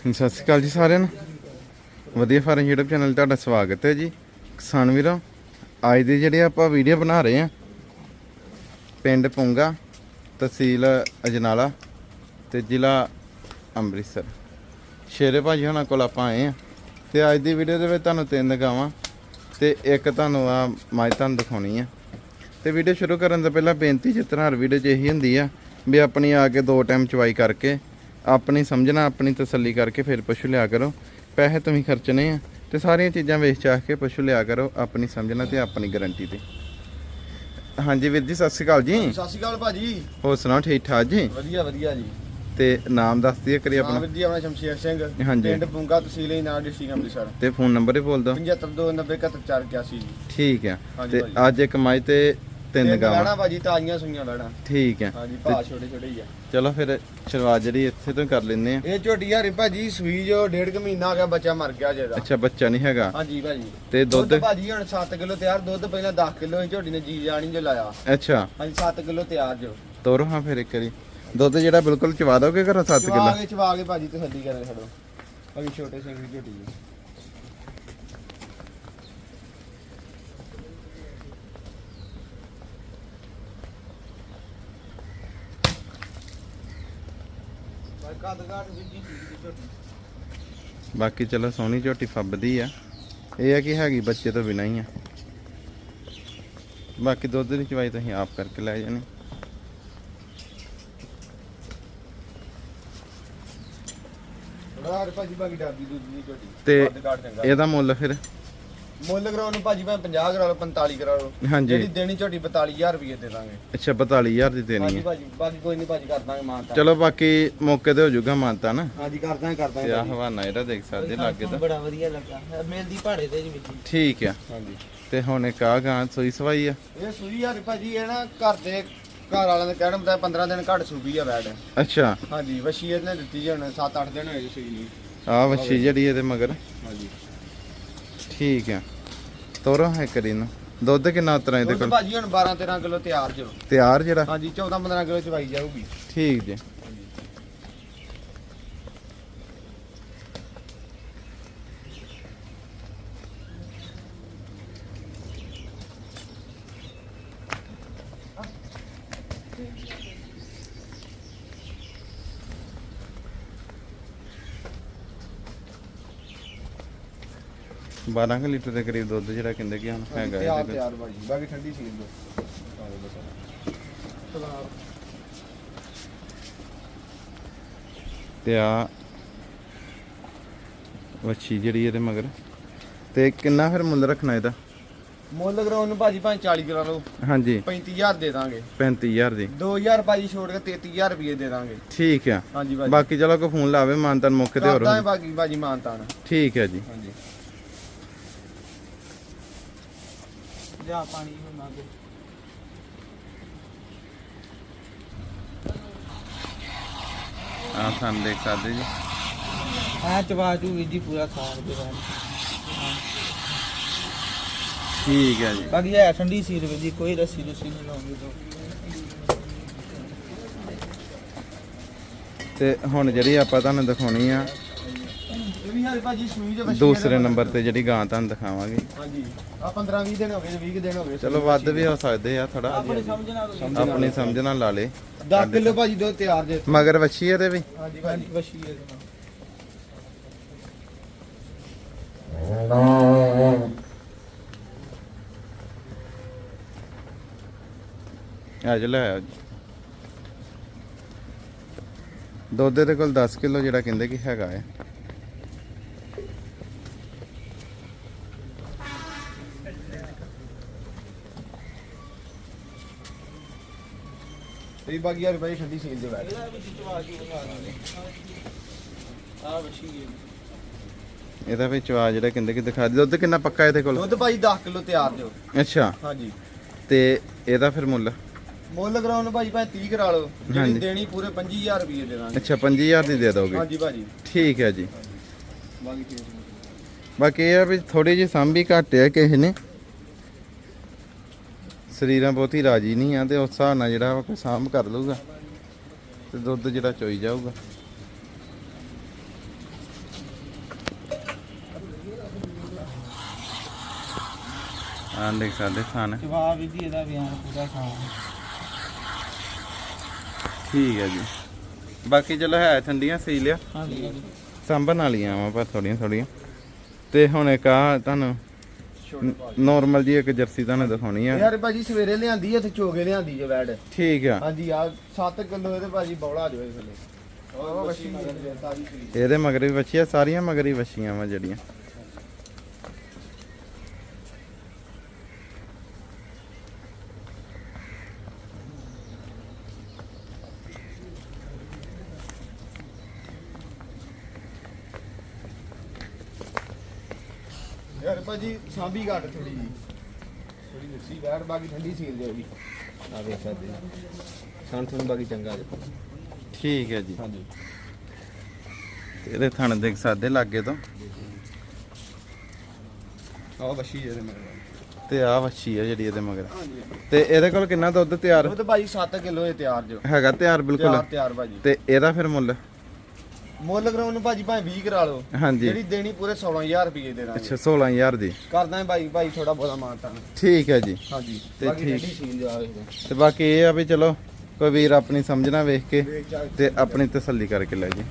ਸਤਿ ਸ਼੍ਰੀ ਅਕਾਲ ਜੀ ਸਾਰਿਆਂ ਨੂੰ। ਵਧੀਆ ਫਾਰਮ YouTube ਚੈਨਲ ਤੁਹਾਡਾ ਸਵਾਗਤ ਹੈ ਜੀ। ਕਿਸਾਨ ਵੀਰੋ, ਅੱਜ ਦੀ ਜਿਹੜੀ ਆਪਾਂ ਵੀਡੀਓ ਬਣਾ ਰਹੇ ਆ ਪਿੰਡ ਪੁੰਗਾ, ਤਹਿਸੀਲ ਅਜਨਾਲਾ ਤੇ ਜ਼ਿਲ੍ਹਾ ਅੰਮ੍ਰਿਤਸਰ। ਸ਼ੇਰੇ ਭਾਜੀ ਹੁਣਾਂ ਕੋਲ ਆਪਾਂ ਆਏ ਆ ਤੇ ਅੱਜ ਦੀ ਵੀਡੀਓ ਦੇ ਵਿੱਚ ਤੁਹਾਨੂੰ ਤਿੰਨ ਗਾਵਾਂ ਤੇ ਇੱਕ ਤੁਹਾਨੂੰ ਆ ਮੱਝ ਤੁਹਾਨੂੰ ਦਿਖਾਉਣੀ ਆ। ਤੇ ਵੀਡੀਓ ਸ਼ੁਰੂ ਕਰਨ ਤੋਂ ਪਹਿਲਾਂ ਬੇਨਤੀ ਜਿਸ ਤਰ੍ਹਾਂ ਹਰ ਵੀਡੀਓ 'ਚ ਇਹੀ ਹੁੰਦੀ ਆ ਵੀ ਆਪਣੀ ਆ ਕੇ ਦੋ ਟਾਈਮ ਚਵਾਈ ਕਰਕੇ ਆਪਣੀ ਸਮਝਣਾ ਆਪਣੀ ਤਸੱਲੀ ਕਰਕੇ ਫਿਰ ਪਸ਼ੂ ਲਿਆ ਕਰੋ। ਪੈਸੇ ਤੁਸੀਂ ਖਰਚਣੇ ਆ ਤੇ ਸਾਰੀਆਂ ਚੀਜ਼ਾਂ ਵੇਚ ਚਾਹ ਕੇ ਪਸ਼ੂ ਲਿਆ ਕਰੋ ਆਪਣੀ ਸਮਝਣਾ ਤੇ ਆਪਣੀ ਗਾਰੰਟੀ ਤੇ। ਹਾਂਜੀ ਵੀਰ ਜੀ ਸਤਿ ਸ਼੍ਰੀ ਅਕਾਲ ਜੀ। ਸਤਿ ਸ਼੍ਰੀ ਅਕਾਲ ਭਾਜੀ। ਹੋਰ ਸੁਣਾਓ ਠੀਕ ਠਾਕ ਜੀ? ਵਧੀਆ ਵਧੀਆ ਜੀ। ਤੇ ਨਾਮ ਦੱਸ ਦਈਏ ਕਰੀ ਆਪਣਾ। ਵੀਰ ਜੀ ਆਪਣਾ ਸ਼ਮਸ਼ੇਰ ਸਿੰਘ। ਹਾਂਜੀ। ਪਿੰਡ ਪੁੰਗਾ ਤਹਿਸੀਲ ਇਨਾਰ ਡਿਸਟ੍ਰਿਕਟ ਅੰਮ੍ਰਿਤਸਰ। ਤੇ ਫੋਨ ਨੰਬਰ ਹੀ ਬੋਲ ਦਿਓ। 7529917481 ਜੀ। ਠੀਕ ਆ। ਤੇ। ਅੱਜ ਇੱਕ ਮੱਝ ਤੇ ਤਿੰਨ ਲੈਣਾ ਗਾਵਾਂ। ਭਾਜੀ ਤਾਜ਼ੀਆਂ ਸੁਈਆਂ ਲੈਣਾ ਠੀਕ ਆ ਹਾਂਜੀ ਭਾ ਛੋਟੇ ਛੋਟੇ ਹੀ ਆ। ਚਲੋ ਫਿਰ ਸ਼ੁਰੂਆਤ ਜਿਹੜੀ ਇੱਥੇ ਤੋਂ ਹੀ ਕਰ ਲੈਂਦੇ ਆ ਇਹ ਝੋਟੀ ਯਾਰੀ ਭਾਜੀ ਸੂਈ ਜੋ ਡੇਢ ਕੁ ਮਹੀਨਾ ਹੋ ਗਿਆ ਬੱਚਾ ਮਰ ਗਿਆ ਜਿਹਦਾ ਅੱਛਾ ਬੱਚਾ ਨਹੀਂ ਹੈਗਾ? ਹਾਂਜੀ ਭਾਜੀ। ਤੇ ਦੁੱਧ ਭਾਜੀ ਹੁਣ 7 ਕਿਲੋ ਤਿਆਰ ਦੁੱਧ ਪਹਿਲਾਂ 10 ਕਿਲੋ ਹੀ ਝੋਟੀ ਨੇ ਜੀ ਜਾਣੀ ਜੋ ਲਾਇਆ। ਅੱਛਾ। ਹਾਂਜੀ 7 ਕਿਲੋ ਤਿਆਰ ਜੋ। ਤੋਰੋ ਹਾਂ ਫਿਰ ਇੱਕ ਵਾਰੀ। ਦੁੱਧ ਜਿਹੜਾ ਬਿਲਕੁਲ ਚਵਾ ਦੋਗੇ ਘਰੋਂ 7 ਚਵਾ ਕਿਲੋ? ਕੇ ਚਵਾ ਕੇ ਭਾਜੀ ਤਸੱਲੀ ਕਰੇ ਛੱਡੋ ਭਾਜੀ ਛੋਟੇ ਸਿੰਘ ਦੀ ਝੋਟੀ ਜੀ ਕੱਦ ਘਾਟ ਵੀ ਜੀ ਦੀ ਝੋਟੀ ਬਾਕੀ ਚਲੋ ਸੋਹਣੀ ਝੋਟੀ ਫੱਬਦੀ ਆ। ਇਹ ਆ ਕਿ ਹੈਗੀ ਬੱਚੇ ਤੋਂ ਬਿਨਾਂ ਹੀ ਆ। ਬਾਕੀ ਦੁੱਧ ਦੀ ਚਵਾਈ ਤੁਸੀਂ ਆਪ ਕਰਕੇ ਲੈ ਜਾਣੀ। ਤੇ ਇਹਦਾ ਮੁੱਲ ਫਿਰ ਮੁੱਲ ਕਰਾਉਣ ਨੂੰ ਭਾਜੀ ਭਾਵੇਂ 50 ਕਰਾ ਲਓ 45 ਕਰਾ ਲਓ। ਹਾਂਜੀ। ਜਿਹੜੀ ਦੇਣੀ ਝੋਟੀ 42000 ਰੁਪਏ ਦੇ ਦਾਂਗੇ। ਅੱਛਾ 42000 ਦੀ ਦੇਣੀ ਹਾਂਜੀ ਹੈ। ਭਾਜੀ ਬਾਕੀ ਕੋਈ ਨਹੀਂ ਭਾਜੀ ਕਰ ਦਾਂਗੇ ਮਾਨਤਾ। ਚਲੋ ਬਾਕੀ ਮੌਕੇ ਤੇ ਹੋ ਜਾਊਗਾ ਮਾਨਤਾ ਨਾ? ਹਾਂਜੀ ਕਰ ਦਾਂਗੇ ਕਰ ਤੇ ਦਾਂਗੇ ਆ। ਹਵਾਨਾ ਇਹਦਾ ਦੇਖ ਸਕਦੇ ਲਾਗੇ ਤਾਂ। ਬੜਾ ਵਧੀਆ ਲੱਗਾ। ਮਿਲਦੀ ਭਾੜੇ ਤੇ ਜੀ ਵਿੱਚ ਠੀਕ ਆ। ਹਾਂਜੀ। ਤੇ ਹੁਣ ਇੱਕ ਆ ਗਾਂ ਸੋਈ ਸਵਾਈ ਆ? ਇਹ ਸੂਈ ਯਾਰ ਭਾਜੀ ਇਹ ਨਾ ਘਰ ਦੇ ਘਰ ਵਾਲਿਆਂ ਦੇ ਕਹਿਣ ਮੁਤਾਬਕ 15 ਦਿਨ ਘੱਟ ਸੂਬੀ ਆ ਬੈਡ। ਅੱਛਾ। ਹਾਂਜੀ ਵਸ਼ੀ ਇਹਨੇ ਦਿੱਤੀ ਜੀ ਹੁਣ 7-8 ਦਿਨ ਹੋਏ ਜੀ ਸੂਈ ਨੂੰ। ਆ ਵੱਛੀ ਜਿਹੜੀ ਇਹਦੇ ਮਗਰ। ਹਾਂਜੀ। ਠੀਕ ਆ। ਤੋਰੋ ਹੈ ਕਰੀ ਨੂੰ ਦੁੱਧ ਕਿੰਨਾ ਉਤਰਾ ਇਹਦੇ ਕੋਲ? ਭਾਜੀ ਹੁਣ 12-13 ਕਿਲੋ ਤਿਆਰ ਜੋ। ਤਿਆਰ ਜਿਹੜਾ? ਹਾਂਜੀ 14-15 ਕਿਲੋ ਚਵਾਈ ਜਾਊਗੀ। ਠੀਕ ਜੀ। ਬਾਰਾਂ ਕੁ ਲੀਟਰ ਦੇ ਕਰੀਬ ਦੁੱਧ ਜਿਹੜਾ ਕਹਿੰਦੇ ਕਿ ਹੁਣ ਹੈਗਾ ਤਿਆਰ ਇਹਦੇ ਤਿਆਰ ਭਾਜੀ ਬਾਕੀ ਠੰਡੀ ਸੀਲ ਦੋ। ਤੇ ਆ ਵੱਛੀ ਜਿਹੜੀ ਇਹਦੇ ਮਗਰ। ਤੇ ਕਿੰਨਾ ਫਿਰ ਮੁੱਲ ਰੱਖਣਾ ਇਹਦਾ? ਮੁੱਲ ਕਰਾਉਣ ਨੂੰ ਭਾਜੀ ਭਾਵੇਂ 40 ਕਰਾ ਲਓ ਹਾਂਜੀ। 35000 ਦੇ ਦਾਂਗੇ। 35000 ਦੀ। 2000 ਭਾਜੀ ਛੋੜ ਕੇ 33000 ਰੁਪਏ ਦੇ ਦਾਂਗੇ। ਠੀਕ ਆ। ਹਾਂਜੀ ਭਾਜੀ। ਬਾਕੀ ਚਲੋ ਕੋਈ ਫੋਨ ਲਾਵੇ ਮਾਨਤਨ ਮੌਕੇ ਤੇ ਹੋਰ ਕਰਦਾ ਹੈ ਬਾਕੀ ਭਾਜੀ ਮਾਨਤਾਨ। ਠੀਕ ਹੈ ਜੀ। ਹਾਂਜੀ। ਜਾ ਪਾਣੀ ਨੂੰ ਮੰਗੋ ਆ ਸਾਨੂੰ ਦੇਖ ਸਕਦੇ ਜੀ। ਆ ਚਵਾ ਚੂ ਵੀ ਜੀ ਪੂਰਾ ਖਾਣ ਦੇ ਬਾਅਦ ਠੀਕ ਹੈ ਜੀ। ਬਾਕੀ ਹੈ ਠੰਡੀ ਸੀਰ ਵੀ ਜੀ ਕੋਈ ਰੱਸੀ ਰੁਸੀ ਨਹੀਂ ਲਾਉਂਗੇ ਤੋਂ ਤੇ ਹੁਣ ਜਿਹੜੀ ਆਪਾਂ ਤੁਹਾਨੂੰ ਦਿਖਾਉਣੀ ਆ ਭਾਜੀ ਦੇ ਦੂਸਰੇ ਨੰਬਰ ਤੇ ਜਿਹੜੀ ਗਾਂ ਤੁਹਾਨੂੰ ਦਿਖਾਵਾਂਗੇ। ਹਾਂਜੀ। ਆ 15 20 ਦਿਨ ਹੋ ਗਏ 20 ਦਿਨ ਹੋ ਗਏ ਚਲੋ ਵੱਧ ਵੀ ਹੋ ਸਕਦੇ ਆ ਥੋੜਾ ਆਪਣੀ ਸਮਝ ਨਾਲ ਆਪਣੀ ਸਮਝ ਨਾਲ ਲਾ ਲੇ। 10 ਕਿਲੋ ਭਾਜੀ ਦੋ ਤਿਆਰ ਜੇ। ਮਗਰ ਵੱਛੀ ਇਹਦੇ ਵੀ? ਹਾਂਜੀ ਭਾਜੀ ਆ ਆਓ ਜੀ। ਦੁੱਧ ਦੇ ਕੋਲ 10 ਕਿਲੋ ਜਿਹੜਾ ਕਹਿੰਦੇ ਕਿ ਹੈਗਾ ਹੈ ਤੇ ਬਾਕੀ ਯਾਰ ਭਾਈ ਠੰਡੀ ਸੀਲ ਦੇ ਬੈਠ। ਇਹਦਾ ਵਿੱਚ ਚਵਾ ਜਿਹੜਾ ਕਹਿੰਦੇ ਕਿ ਦਿਖਾ ਦੇ ਦੁੱਧ ਕਿੰਨਾ ਪੱਕਾ ਇਹਦੇ ਕੋਲ? ਦੁੱਧ ਭਾਜੀ 10 ਕਿਲੋ ਤਿਆਰ ਜੋ ਅੱਛਾ। ਹਾਂਜੀ। ਤੇ ਇਹਦਾ ਫਿਰ ਮੁੱਲ? ਮੁੱਲ ਕਰਾਉਣ ਨੂੰ ਭਾਵੇਂ 30 ਕਰਾ ਲਓ। ਜਿਹੜੀ ਹਾਂਜੀ। ਦੇਣੀ ਪੂਰੇ 25000 ਰੁਪਏ ਦੇ ਦਾਂਗੇ। ਅੱਛਾ 5000 ਦੀ ਦੇ ਦੋਗੇ? ਹਾਂਜੀ ਭਾਜੀ। ਠੀਕ ਹੈ ਜੀ। ਬਾਕੀ ਇਹ ਆ ਵੀ ਥੋੜੀ ਜਿਹੀ ਸਾਂਭੀ ਘੱਟ ਹੈ ਕਿਸੇ ਨੇ। ਸਰੀਰਾਂ ਬਹੁਤੀ ਰਾਜੀ ਨਹੀਂ ਆ ਤੇ ਉਸ ਹਿਸਾਬ ਨਾਲ ਜਿਹੜਾ ਉਹ ਸਾਂਭ ਕਰ ਲੂਗਾ ਤੇ ਦੁੱਧ ਜਿਹੜਾ ਚੋਈ ਜਾਊਗਾ। ਆਂ ਦੇਖ ਸਕਦੇ ਖਾਨ ਜਵਾਬ ਵੀ ਇਹਦਾ ਬਿਆਨ ਪੂਰਾ ਖਾਓ ਠੀਕ ਹੈ ਜੀ। ਬਾਕੀ ਚਲੋ ਹੈ ਠੰਡੀਆਂ ਸੀ ਲਿਆ। ਹਾਂਜੀ। ਸਾਂਭਣ ਵਾਲੀਆਂ ਵਾ ਪਰ ਥੋੜੀਆਂ ਥੋੜੀਆਂ ਤੇ ਹੁਣ ਇੱਕ ਆ ਤੁਹਾਨੂੰ ਨਾਰਮਲ ਜੀ ਇੱਕ ਜਰਸੀ ਤੁਹਾਨੂੰ ਦਿਖਾਉਣੀ ਆ। ਯਾਰ ਭਾਜੀ ਸਵੇਰੇ ਲਿਆਂਦੀ ਇੱਥੇ ਚੋਗੇ ਲਿਆਂਦੀ ਜੇ ਵੈੜ ਠੀਕ ਆ। ਹਾਂਜੀ ਆ 7 ਕਿਲੋ ਇਹਦੇ ਭਾਜੀ ਬੌਲਾ ਜੋ ਇਹ ਥੱਲੇ। ਇਹਦੇ ਮਗਰ ਵੀ ਵੱਛੀਆਂ ਸਾਰੀਆਂ ਮਗਰ ਹੀ ਵੱਛੀਆਂ ਵਾ ਜਿਹੜੀਆਂ। ਯਾਰ ਭਾਜੀ ਸਾਂਭੀ ਘੱਟ ਥੋੜੀ ਜੀ। ਥੋੜੀ ਮਿੱਸੀ ਵੈੜ ਬਾਕੀ ਠੰਡੀ ਸੀਲ ਜਾਏਗੀ ਆ ਵੇਖ ਸਕਦੇ ਸਾਨ ਤੁਹਾਨੂੰ ਬਾਕੀ ਚੰਗਾ ਜੇ। ਠੀਕ ਹੈ ਜੀ। ਹਾਂਜੀ। ਇਹਦੇ ਥਣ ਦੇਖ ਸਕਦੇ ਲਾਗੇ ਤੋਂ। ਆਹ ਵੱਛੀ ਜਿਹਦੇ ਮਗਰ। ਤੇ ਆ ਵੱਛੀ ਆ ਜਿਹੜੀ ਇਹਦੇ ਮਗਰ। ਹਾਂਜੀ। ਤੇ ਇਹਦੇ ਕੋਲ ਕਿੰਨਾ ਦੁੱਧ ਤਿਆਰ? ਉਹ ਤਾਂ ਭਾਜੀ 7 ਕਿਲੋ ਇਹ ਤਿਆਰ ਜੋ। ਹੈਗਾ ਤਿਆਰ ਬਿਲਕੁਲ। ਤਿਆਰ ਤਿਆਰ ਭਾਜੀ। ਤੇ ਇਹਦਾ ਫਿਰ ਮੁੱਲ? ਮੁੱਲ ਕਰਾਉਣ ਨੂੰ ਭਾਜੀ ਭਾਵੇਂ 20 ਕਰਾ ਲਓ। ਹਾਂਜੀ। ਜਿਹੜੀ ਦੇਣੀ ਪੂਰੇ 16000 ਰੁਪਏ ਦੇ ਦਾਂਗੇ। ਅੱਛਾ 16000 ਦੀ। ਕਰਦਾ ਭਾਈ ਭਾਈ ਥੋੜਾ ਬਹੁਤਾ ਮਾਨਤਾ ਠੀਕ ਹੈ ਜੀ। ਹਾਂਜੀ। ਤੇ ਬਾਕੀ ਠੀਕ। ਜਾ ਤੇ ਬਾਕੀ ਇਹ ਆ ਵੀ ਚਲੋ ਕੋਈ ਵੀਰ ਆਪਣੀ ਸਮਝਣਾ ਵੇਖ ਕੇ ਤੇ ਆਪਣੀ ਤਸੱਲੀ ਕਰਕੇ ਲੈ ਜੀ।